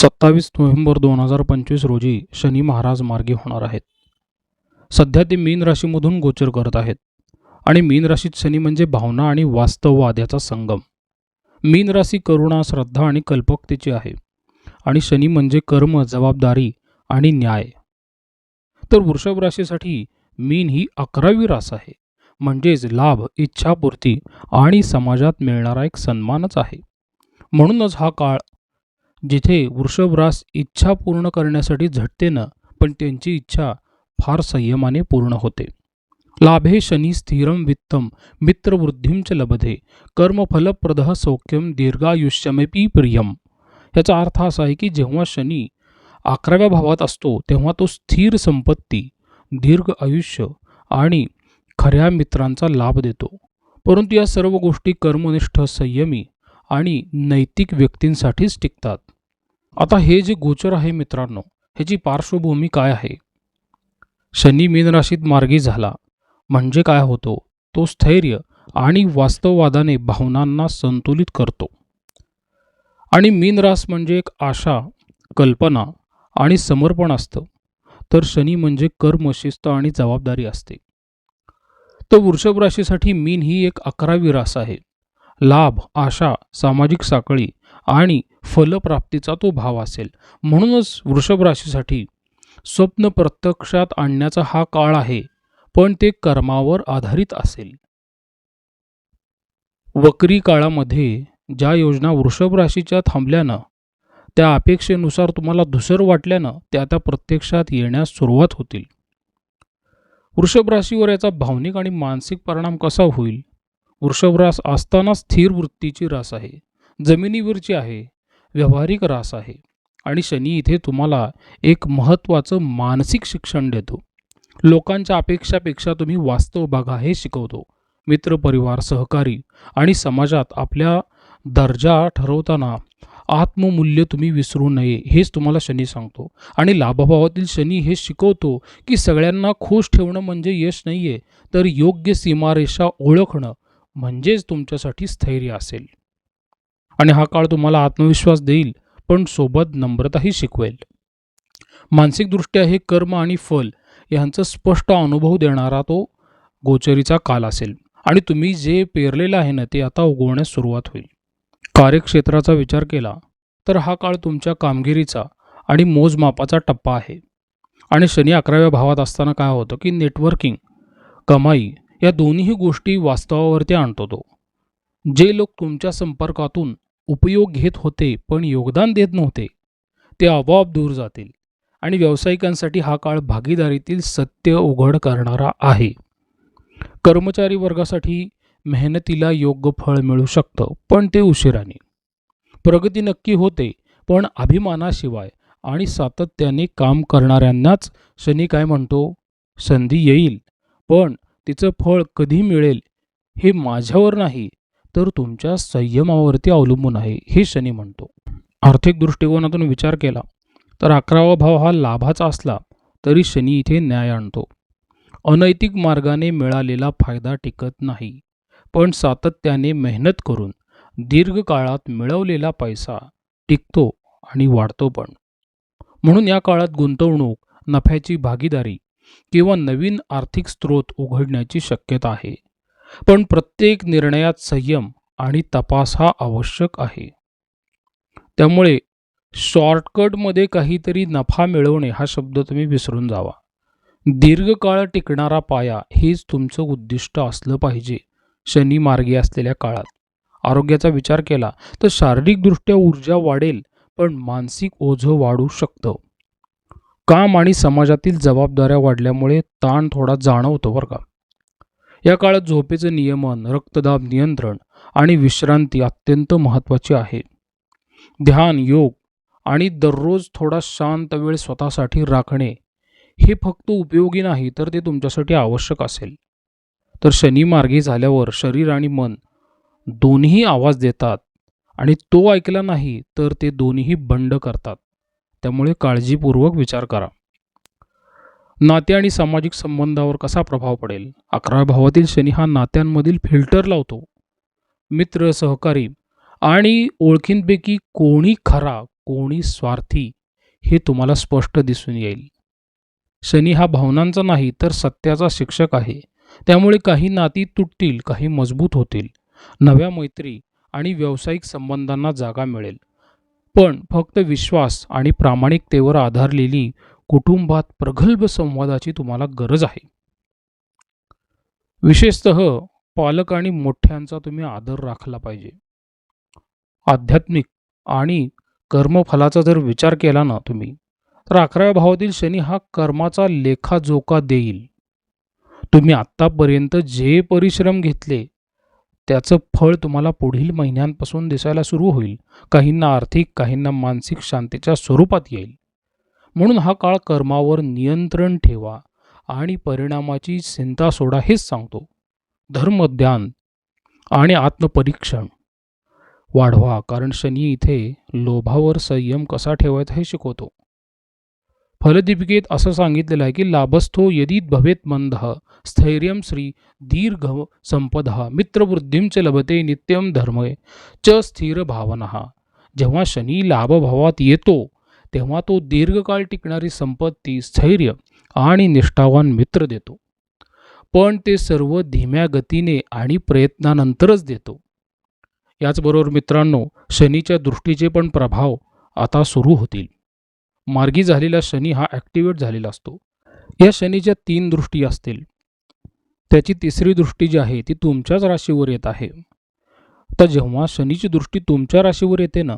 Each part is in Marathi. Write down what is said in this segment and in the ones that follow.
सत्तावीस नोव्हेंबर दोन हजार पंचवीस रोजी शनी महाराज मार्गी होणार आहेत. सध्या ते मीन राशीमधून गोचर करत आहेत. आणि मीन राशीत शनी म्हणजे भावना आणि वास्तववाद याचा संगम. मीन राशी करुणा श्रद्धा आणि कल्पकतेची आहे. आणि शनी म्हणजे कर्म जबाबदारी आणि न्याय. तर वृषभ राशीसाठी मीन ही अकरावी रास आहे. म्हणजेच लाभ इच्छापूर्ती आणि समाजात मिळणारा एक सन्मानच आहे. म्हणूनच हा काळ जिथे वृषभरास इच्छा पूर्ण करण्यासाठी झटते ना पण त्यांची इच्छा फार संयमाने पूर्ण होते. लाभे शनी स्थिरम वित्तम मित्रवृद्धीं च लभते कर्मफलप्रद सौख्यम दीर्घायुष्यमेपी प्रियम. याचा अर्थ असा आहे की जेव्हा शनी अकराव्या भावात असतो तेव्हा तो स्थिर संपत्ती दीर्घ आयुष्य आणि खऱ्या मित्रांचा लाभ देतो. परंतु या सर्व गोष्टी कर्मनिष्ठ संयमी आणि नैतिक व्यक्तींसाठीच टिकतात. आता हे जे गोचर आहे मित्रांनो ह्याची पार्श्वभूमी काय आहे? शनी मीन राशीत मार्गी झाला. म्हणजे काय होतो? तो स्थैर्य आणि वास्तववादाने भावनांना संतुलित करतो. आणि मीन रास म्हणजे एक आशा कल्पना आणि समर्पण असतं. तर शनी म्हणजे कर्म शिस्त आणि जबाबदारी असते. तर वृषभ राशीसाठी मीन ही एक अकरावी रास आहे. लाभ आशा सामाजिक साखळी आणि फलप्राप्तीचा तो भाव असेल. म्हणूनच वृषभ राशीसाठी स्वप्न प्रत्यक्षात आणण्याचा हा काळ आहे पण ते कर्मावर आधारित असेल. वक्री काळामध्ये ज्या योजना वृषभ राशीच्या थांबल्यानं त्या अपेक्षेनुसार तुम्हाला धुसर वाटल्यानं त्या त्या प्रत्यक्षात येण्यास सुरुवात होतील. वृषभ राशीवर याचा भावनिक आणि मानसिक परिणाम कसा होईल? वृषभ रास असताना स्थिर वृत्तीची रास आहे. जमिनीवरची आहे. व्यावहारिक रास आहे. आणि शनी इथे तुम्हाला एक महत्त्वाचं मानसिक शिक्षण देतो. लोकांच्या अपेक्षापेक्षा तुम्ही वास्तव बघा हे शिकवतो. मित्रपरिवार सहकारी आणि समाजात आपल्या दर्जा ठरवताना आत्ममूल्य तुम्ही विसरू नये हेच तुम्हाला शनी सांगतो. आणि लाभाभावातील शनी हे शिकवतो की सगळ्यांना खुश ठेवणं म्हणजे यश नाही आहे तर योग्य सीमारेषा ओळखणं म्हणजेच तुमच्यासाठी स्थैर्य असेल. आणि हा काळ तुम्हाला आत्मविश्वास देईल पण सोबत नम्रताही शिकवेल. मानसिकदृष्ट्या हे कर्म आणि फल यांचा स्पष्ट अनुभव देणारा तो गोचरीचा काल असेल. आणि तुम्ही जे पेरलेलं आहे ना ते आता उगवण्यास सुरुवात होईल. कार्यक्षेत्राचा विचार केला तर हा काळ तुमच्या कामगिरीचा आणि मोजमापाचा टप्पा आहे. आणि शनी अकराव्या भावात असताना काय होतं की नेटवर्किंग कमाई या दोन्ही गोष्टी वास्तवावरती आणतो तो. जे लोक तुमच्या संपर्कातून उपयोग घेत होते पण योगदान देत नव्हते ते आपोआप दूर जातील आणि व्यावसायिकांसाठी हा काळ भागीदारीतील सत्य उघड करणारा आहे. कर्मचारी वर्गासाठी मेहनतीला योग्य फळ मिळू शकतं पण ते उशिराने. प्रगती नक्की होते पण अभिमानाशिवाय आणि सातत्याने काम करणाऱ्यांनाच शनी काय म्हणतो? संधी येईल. पण तिचं फळ कधी मिळेल हे माझ्यावर नाही तर तुमच्या संयमावरती अवलंबून आहे हे शनी म्हणतो. आर्थिक दृष्टिकोनातून विचार केला तर अकरावा भाव हा लाभाचा असला तरी शनी इथे न्याय आणतो. अनैतिक मार्गाने मिळालेला फायदा टिकत नाही पण सातत्याने मेहनत करून दीर्घकाळात मिळवलेला पैसा टिकतो आणि वाढतो पण. म्हणून या काळात गुंतवणूक नफ्याची भागीदारी किंवा नवीन आर्थिक स्रोत उघडण्याची शक्यता आहे. पण प्रत्येक निर्णयात संयम आणि तपास हा आवश्यक आहे. त्यामुळे शॉर्टकटमध्ये काहीतरी नफा मिळवणे हा शब्द तुम्ही विसरून जावा. दीर्घकाळ टिकणारा पाया हेच तुमचं उद्दिष्ट असलं पाहिजे शनी मार्गी असलेल्या काळात. आरोग्याचा विचार केला तर शारीरिकदृष्ट्या ऊर्जा वाढेल पण मानसिक ओझं वाढू शकतं. काम आणि समाजातील जबाबदाऱ्या वाढल्यामुळे ताण थोडा जाणवतो बरं का. या काळात झोपेचं नियमन रक्तदाब नियंत्रण आणि विश्रांती अत्यंत महत्त्वाची आहे. ध्यान योग आणि दररोज थोडा शांत वेळ स्वतःसाठी राखणे हे फक्त उपयोगी नाही तर ते तुमच्यासाठी आवश्यक असेल. तर शनी मार्गी झाल्यावर शरीर आणि मन दोन्ही आवाज देतात आणि तो ऐकला नाही तर ते दोन्हीही बंड करतात. त्यामुळे काळजीपूर्वक विचार करा. नाते आणि सामाजिक संबंधावर कसा प्रभाव पडेल? अकराव्या भावातील शनी हा नात्यांमधील फिल्टर लावतो. मित्र सहकारी आणि ओळखींपैकी कोणी खरा कोणी स्वार्थी हे तुम्हाला स्पष्ट दिसून येईल. शनी हा भावनांचा नाही तर सत्याचा शिक्षक आहे. त्यामुळे काही नाती तुटतील काही मजबूत होतील. नव्या मैत्री आणि व्यावसायिक संबंधांना जागा मिळेल. पण फक्त विश्वास आणि प्रामाणिकतेवर आधारलेली कुटुंबात प्रगल्भ संवादाची तुम्हाला गरज आहे. विशेषतः पालक आणि मोठ्यांचा तुम्ही आदर राखला पाहिजे. आध्यात्मिक आणि कर्मफलाचा जर विचार केला ना तुम्ही तर अकराव्या भावातील शनी हा कर्माचा लेखाजोखा देईल. तुम्ही आत्तापर्यंत जे परिश्रम घेतले त्याचं फळ तुम्हाला पुढील महिन्यांपासून दिसायला सुरू होईल. काहींना आर्थिक काहींना मानसिक शांतीच्या स्वरूपात येईल. म्हणून हा काळ कर्मावर नियंत्रण ठेवा आणि परिणामाची चिंता सोडा हेच सांगतो. धर्मध्यान आणि आत्मपरीक्षण वाढवा कारण शनी इथे लोभावर संयम कसा ठेवायचा हे शिकवतो. फलदीपिकेत असं सांगितलेलं आहे की लाभस्थो यदी भवेत मंद स्थैर्यम श्री दीर्घ संपद मित्रवृद्धीं च लभते नित्यम धर्मय च स्थिर भावना जेव्हा शनी लाभभावात येतो तेव्हा तो दीर्घकाळ टिकणारी संपत्ती स्थैर्य आणि निष्ठावान मित्र देतो. पण ते सर्व धीम्या गतीने आणि प्रयत्नानंतरच देतो. याचबरोबर मित्रांनो शनीच्या दृष्टीचे पण प्रभाव आता सुरू होतील. मार्गी झालेला शनी हा ॲक्टिवेट झालेला असतो. या शनीच्या तीन दृष्टी असतील. त्याची तिसरी दृष्टी जी आहे ती तुमच्याच राशीवर येत आहे. तर जेव्हा शनीची दृष्टी तुमच्या राशीवर येते ना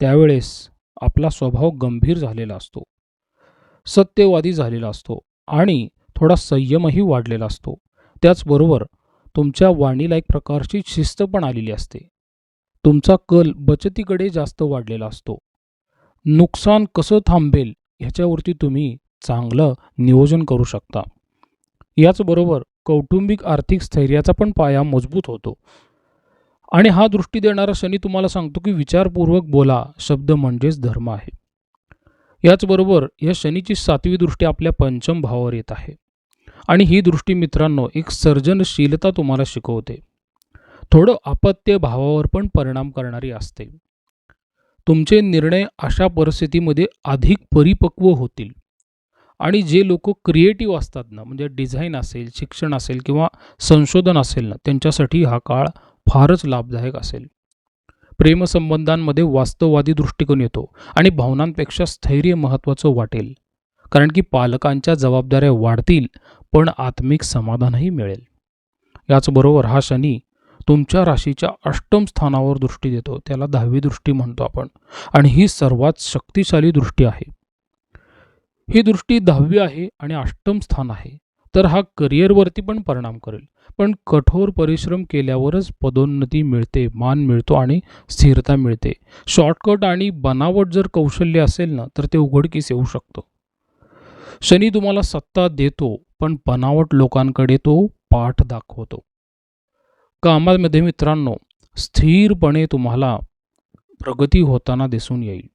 त्यावेळेस आपला स्वभाव गंभीर झालेला असतो. सत्यवादी झालेला असतो आणि थोडा संयमही वाढलेला असतो. त्याचबरोबर तुमच्या वाणीला एक प्रकारची शिस्त पण आलेली असते. तुमचा कल बचतीकडे जास्त वाढलेला असतो. नुकसान कसं थांबेल ह्याच्यावरती तुम्ही चांगलं नियोजन करू शकता. याचबरोबर कौटुंबिक आर्थिक स्थैर्याचा पण पाया मजबूत होतो. आणि हा दृष्टी देणारा शनी तुम्हाला सांगतो की विचारपूर्वक बोला शब्द म्हणजेच धर्म आहे. याचबरोबर या शनीची सातवी दृष्टी आपल्या पंचम भावावर येत आहे. आणि ही दृष्टी मित्रांनो एक सर्जनशीलता तुम्हाला शिकवते. थोडं अपत्य भावावर पण परिणाम करणारी असते. तुमचे निर्णय अशा परिस्थितीमध्ये अधिक परिपक्व होतील. आणि जे लोक क्रिएटिव्ह असतात ना म्हणजे डिझाईन असेल शिक्षण असेल किंवा संशोधन असेल ना त्यांच्यासाठी हा काळ फारच लाभदायक असेल. प्रेमसंबंधांमध्ये वास्तववादी दृष्टिकोन येतो आणि भावनांपेक्षा स्थैर्य महत्त्वाचं वाटेल. कारण की पालकांच्या जबाबदाऱ्या वाढतील पण आत्मिक समाधानही मिळेल. याचबरोबर हा शनी तुमच्या राशीच्या अष्टम स्थानावर दृष्टी देतो. त्याला दहावी दृष्टी म्हणतो आपण. आणि ही सर्वात शक्तिशाली दृष्टी आहे. ही दृष्टी दहावी आहे आणि अष्टम स्थान आहे. तर हा करिअरवरती पण परिणाम करेल. पण कठोर परिश्रम केल्यावरच पदोन्नती मिळते मान मिळतो आणि स्थिरता मिळते. शॉर्टकट आणि बनावट जर कौशल्य असेल ना तर ते उघडकीस येऊ शकतो. शनी तुम्हाला सत्ता देतो पण बनावट लोकांकडे तो पाठ दाखवतो. कामामध्ये मित्रांनो स्थिरपणे तुम्हाला प्रगती होताना दिसून येईल.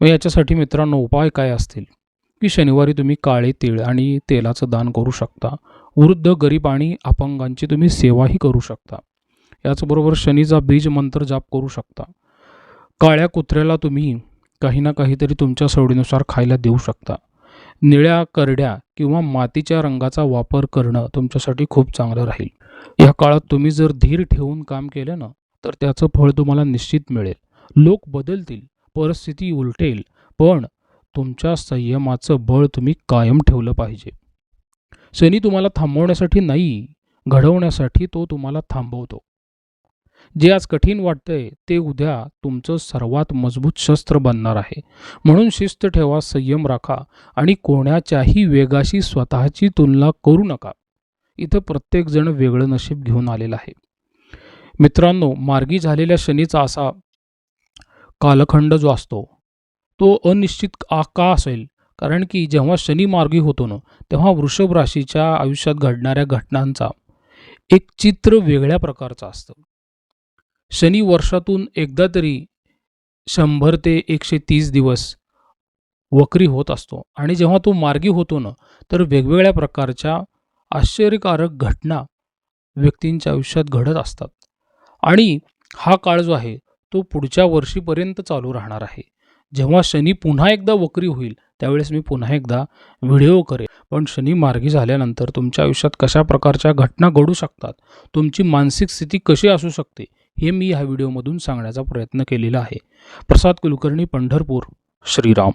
मग याच्यासाठी मित्रांनो उपाय काय असतील? की शनिवारी तुम्ही काळे तीळ आणि तेलाचं दान करू शकता. वृद्ध गरीब आणि अपंगांची तुम्ही सेवाही करू शकता. याचबरोबर शनीचा बीज मंत्र जाप करू शकता. काळ्या कुत्र्याला तुम्ही काही ना काहीतरी तुमच्या सवडीनुसार खायला देऊ शकता. निळ्या करड्या किंवा मातीच्या रंगाचा वापर करणं तुमच्यासाठी खूप चांगलं राहील. या काळात तुम्ही जर धीर ठेवून काम केलं ना तर त्याचं फळ तुम्हाला निश्चित मिळेल. लोक बदलतील परिस्थिती उलटेल पण तुमच्या संयमाचं बळ तुम्ही कायम ठेवलं पाहिजे. शनी तुम्हाला थांबवण्यासाठी नाही घडवण्यासाठी तो तुम्हाला थांबवतो. जे आज कठीण वाटतंय ते उद्या तुमचं सर्वात मजबूत शस्त्र बनणार आहे. म्हणून शिस्त ठेवा संयम राखा आणि कोणाच्याही वेगाशी स्वतःची तुलना करू नका. इथं प्रत्येकजण वेगळं नशीब घेऊन आलेलं आहे. मित्रांनो मार्गी झालेल्या शनीचा असा कालखंड जो असतो तो अनिश्चित का असेल? कारण की जेव्हा शनी मार्गी होतो ना तेव्हा वृषभ राशीच्या आयुष्यात घडणाऱ्या घटनांचा एक चित्र वेगळ्या प्रकारचं असतं. शनी वर्षातून एकदा तरी शंभर ते एकशे तीस दिवस वक्री होत असतो. आणि जेव्हा तो मार्गी होतो ना तर वेगवेगळ्या प्रकारच्या आश्चर्यकारक घटना व्यक्तींच्या आयुष्यात घडत असतात. आणि हा काळ जो आहे तो पुढच्या वर्षीपर्यंत चालू राहणार आहे. जेव्हा शनी पुन्हा एकदा वक्री होईल त्यावेळेस मी पुन्हा एकदा व्हिडिओ करेन. पण शनी मार्गी झाल्यानंतर तुमच्या आयुष्यात कशा प्रकारच्या घटना घडू शकतात? तुमची मानसिक स्थिती कशी असू शकते? हे मी ह्या व्हिडिओमधून सांगण्याचा प्रयत्न केलेला आहे. प्रसाद कुलकर्णी पंढरपूर. श्रीराम.